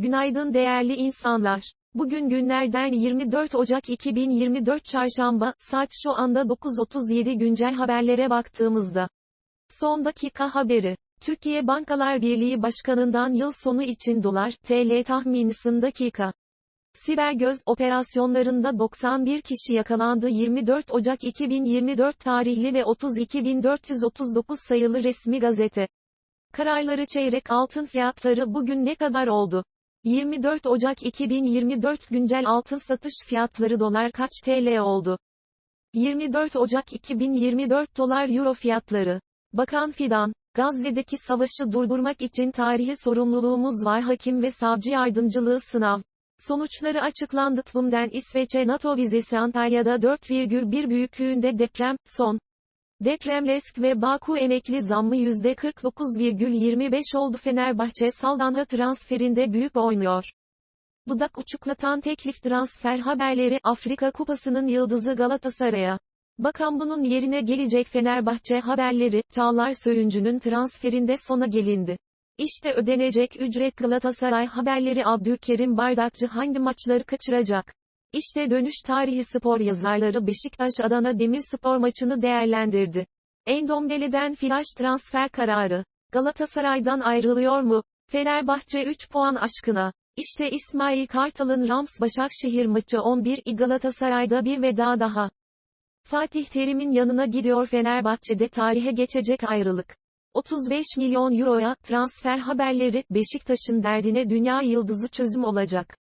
Günaydın değerli insanlar. Bugün günlerden 24 Ocak 2024 Çarşamba, saat şu anda 9.37 güncel haberlere baktığımızda. Son dakika haberi. Türkiye Bankalar Birliği Başkanı'ndan yıl sonu için dolar, TL tahminisin dakika. Siber göz operasyonlarında 91 kişi yakalandı 24 Ocak 2024 tarihli ve 32.439 sayılı resmi gazete. Kararları çeyrek altın fiyatları bugün ne kadar oldu? 24 Ocak 2024 güncel altın satış fiyatları dolar kaç TL oldu? 24 Ocak 2024 dolar euro fiyatları. Bakan Fidan, Gazze'deki savaşı durdurmak için tarihi sorumluluğumuz var hakim ve savcı yardımcılığı sınav. Sonuçları açıklandı. TVM'den İsveç'e NATO vizesi Antalya'da 4,1 büyüklüğünde deprem, son. Deprem Lesk ve Baku emekli zammı %49,25 oldu Fenerbahçe Saldanha transferinde büyük oynuyor. Dudak uçuklatan teklif transfer haberleri Afrika Kupası'nın yıldızı Galatasaray'a. Bakan bunun yerine gelecek Fenerbahçe haberleri, Çağlar Söyüncü'nün transferinde sona gelindi. İşte ödenecek ücret Galatasaray haberleri Abdülkerim Bardakçı hangi maçları kaçıracak? İşte dönüş tarihi spor yazarları Beşiktaş Adana Demirspor maçını değerlendirdi. Endombele'den flash transfer kararı. Galatasaray'dan ayrılıyor mu? Fenerbahçe 3 puan aşkına. İşte İsmail Kartal'ın Rams Başakşehir maçı 11 Galatasaray'da bir veda daha. Fatih Terim'in yanına gidiyor Fenerbahçe'de tarihe geçecek ayrılık. 35 milyon euroya transfer haberleri Beşiktaş'ın derdine dünya yıldızı çözüm olacak.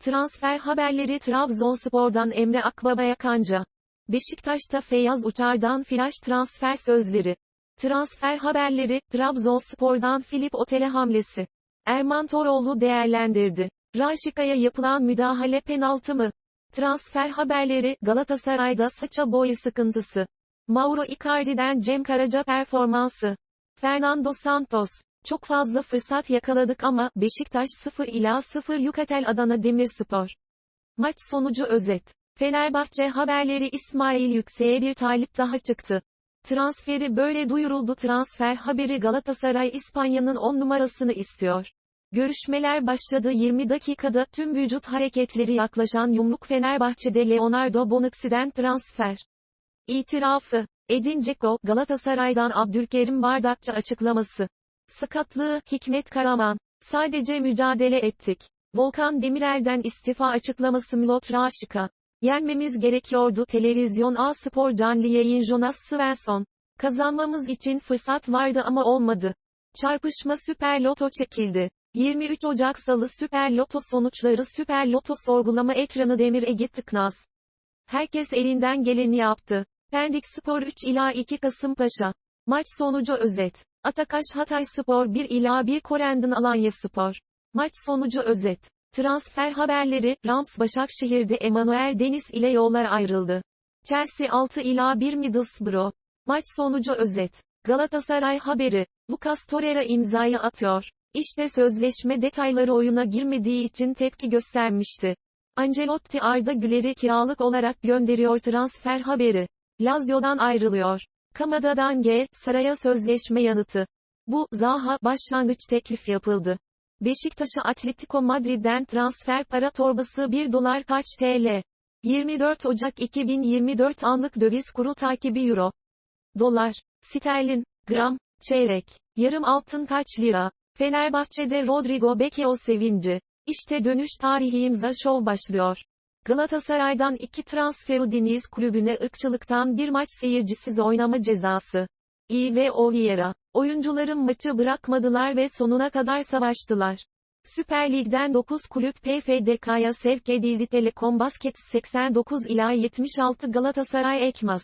Transfer haberleri Trabzonspor'dan Emre Akbaba'ya kanca. Beşiktaş'ta Feyyaz Uçar'dan flash transfer sözleri. Transfer haberleri Trabzonspor'dan Filip Otele hamlesi. Erman Toroğlu değerlendirdi. Raşika'ya yapılan müdahale penaltı mı? Transfer haberleri Galatasaray'da saça boyu sıkıntısı. Mauro Icardi'den Cem Karaca performansı. Fernando Santos. Çok fazla fırsat yakaladık ama Beşiktaş 0 ila 0 Yukatel Adana Demirspor. Maç sonucu özet. Fenerbahçe haberleri İsmail Yüksek'e bir talip daha çıktı. Transferi böyle duyuruldu transfer haberi Galatasaray İspanya'nın 10 numarasını istiyor. Görüşmeler başladı 20 dakikada tüm vücut hareketleri yaklaşan yumruk Fenerbahçe'de Leonardo Bonucci'den transfer. İtirafı. Edin Dzeko, Galatasaray'dan Abdülkerim Bardakçı açıklaması. Sakatlığı, Hikmet Karaman. Sadece mücadele ettik. Volkan Demirel'den istifa açıklaması Milot Raşika. Yenmemiz gerekiyordu televizyon A Spor canlı yayın Jonas Svensson. Kazanmamız için fırsat vardı ama olmadı. Çarpışma Süper Loto çekildi. 23 Ocak Salı Süper Loto sonuçları Süper Loto sorgulama ekranı Demir Ege Tıknaz. Herkes elinden geleni yaptı. Pendik Spor 3 ila 2 Kasımpaşa. Maç sonucu özet. Atakaş Hatay Spor 1 ila 1 Korendin Alanya Spor. Maç sonucu özet. Transfer haberleri, Rams Başakşehir'de Emanuel Deniz ile yollar ayrıldı. Chelsea 6 ila 1 Middlesbrough. Maç sonucu özet. Galatasaray haberi, Lucas Torreira imzayı atıyor. İşte sözleşme detayları oyuna girmediği için tepki göstermişti. Ancelotti Arda Güler'i kiralık olarak gönderiyor transfer haberi. Lazio'dan ayrılıyor. Kamada'dan G, Saray'a sözleşme yanıtı. Bu, Zaha, başlangıç teklif yapıldı. Beşiktaş'a Atletico Madrid'den transfer para torbası 1 dolar kaç TL? 24 Ocak 2024 anlık döviz kuru takibi Euro. Dolar, sterlin, gram, çeyrek, yarım altın kaç lira? Fenerbahçe'de Rodrigo Bekeo sevinci. İşte dönüş tarihi imza şov başlıyor. Galatasaray'dan iki transferu Deniz kulübüne ırkçılıktan bir maç seyircisiz oynama cezası. İyi ve Oliveira. Oyuncuların maçı bırakmadılar ve sonuna kadar savaştılar. Süper Lig'den 9 kulüp PFDK'ya sevk edildi Telekom Basket 89 ila 76 Galatasaray Ekmaz.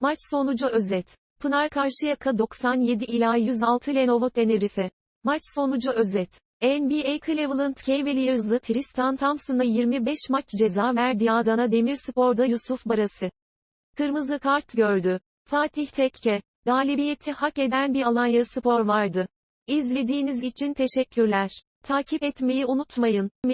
Maç sonucu özet. Pınar Karşıyaka 97 ila 106 Lenovo Tenerife. Maç sonucu özet. NBA Cleveland Cavaliers'lı Tristan Thompson'a 25 maç ceza verdi Adana Demirspor'da Yusuf Barası. Kırmızı kart gördü. Fatih Tekke. Galibiyeti hak eden bir Alanya Spor vardı. İzlediğiniz için teşekkürler. Takip etmeyi unutmayın.